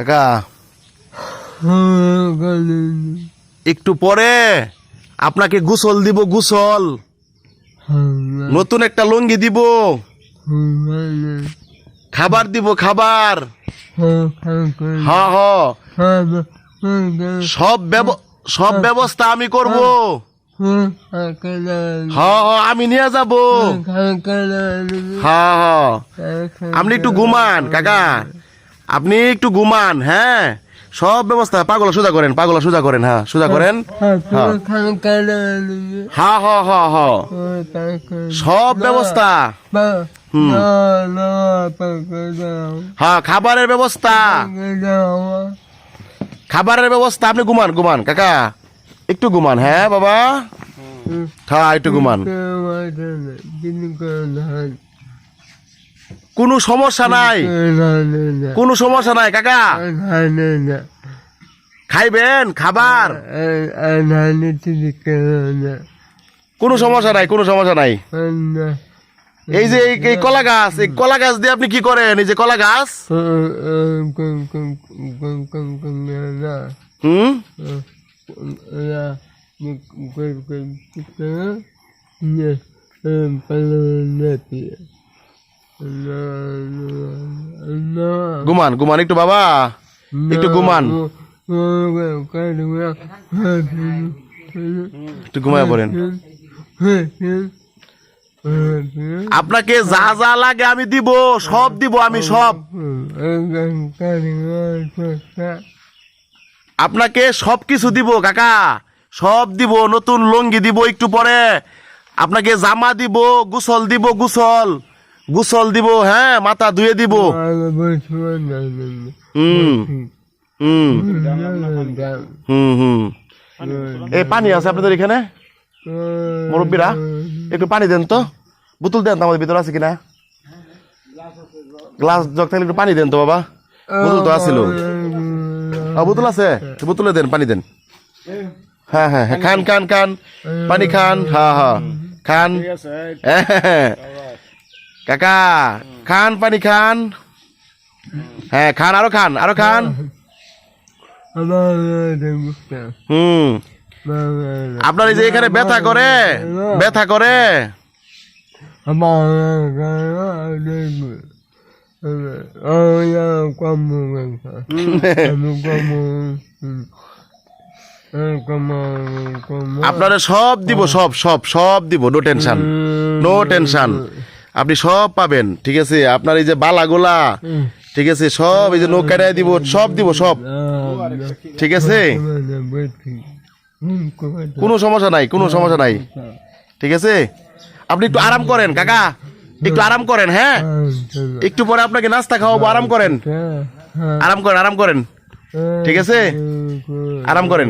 কাকা। একটু পরে আপনাকে গুসল দিব, গুসল। নতুন একটা লুঙ্গি দিব। খাবার দিব, খাবার। হ হ সব ব্যব- সব ব্যবস্থা আমি করব। হ হ আমি নিয়ে যাব। হ হ আপনি একটু ঘুমান, কাকা। আপনি একটু ঘুমান হ্যাঁ? সব ব্যবস্থা পাগল সোজা করেন পাগল সোজা করেন হ্যাঁ সোজা করেন। হা হ হ হ। সব ব্যবস্থা। হ্যাঁ খাবারের ব্যবস্থা। খাবারের ব্যবস্থা আপনি ঘুমান ঘুমান কাকা। একটু ঘুমান হ্যাঁ বাবা। হ্যাঁ একটু ঘুমান। কোনো সমস্যা নাই কোনো সমস্যা নাই কাকা খাইবেন খাবার কোনো সমস্যা নাই কোনো সমস্যা নাই এই যে এই- কলা গাছ এই কলা গাছ দিয়ে আপনি কি করেন এই যে কলা গাছ হুম ঘুমান ঘুমান একটু বাবা, একটু ঘুমান একটু ঘুমায় পড়েন। আপনাকে যা যা লাগে আমি দিব, সব দিব আমি, সব। আপনাকে সব কিছু দিব, কাকা। সব দিব, নতুন লুঙ্গি দিব একটু পরে। আপনাকে জামা দিব, গুসল দিব, গুসল। গুসল দিব হ্যাঁ মাথা ধুয়ে দিব। হুম। হুম। হুম হুম। এই পানি আছে আপনাদের এখানে? মুরব্বীরা একটু পানি দেন তো। বোতল দেন তো আমাদের ভিতরে আছে কিনা? গ্লাস জগ থাকলে একটু পানি দেন তো বাবা। বোতল তো আছিল। আ, বোতল আছে? বোতলে দেন পানি দেন। হ্যাঁ হ্যাঁ হ্যাঁ খান খান খান। পানি খান হ্যাঁ হ্যাঁ খান হ্যাঁ, কাকা, খান, পানি খান। হ্যাঁ খান, আরও খান আরও খান। হুম। আপনার এই যে এখানে ব্যথা করে ব্যথা করে। আপনারা সব দিব, সব সব সব দিব নো টেনশন নো টেনশন আপনি সব পাবেন ঠিক আছে? আপনার এই যে বালাগোলা ঠিক আছে? সব এই যে নৌকাটা দিব সব দিব সব। ঠিক আছে? কোনো সমস্যা নাই কোনো সমস্যা নাই। ঠিক আছে? আপনি একটু আরাম করেন কাকা। একটু আরাম করেন হ্যাঁ? একটু পরে আপনাকে নাস্তা খাওয়াবো আরাম করেন। আরাম করেন আরাম করেন। ঠিক আছে? আরাম করেন।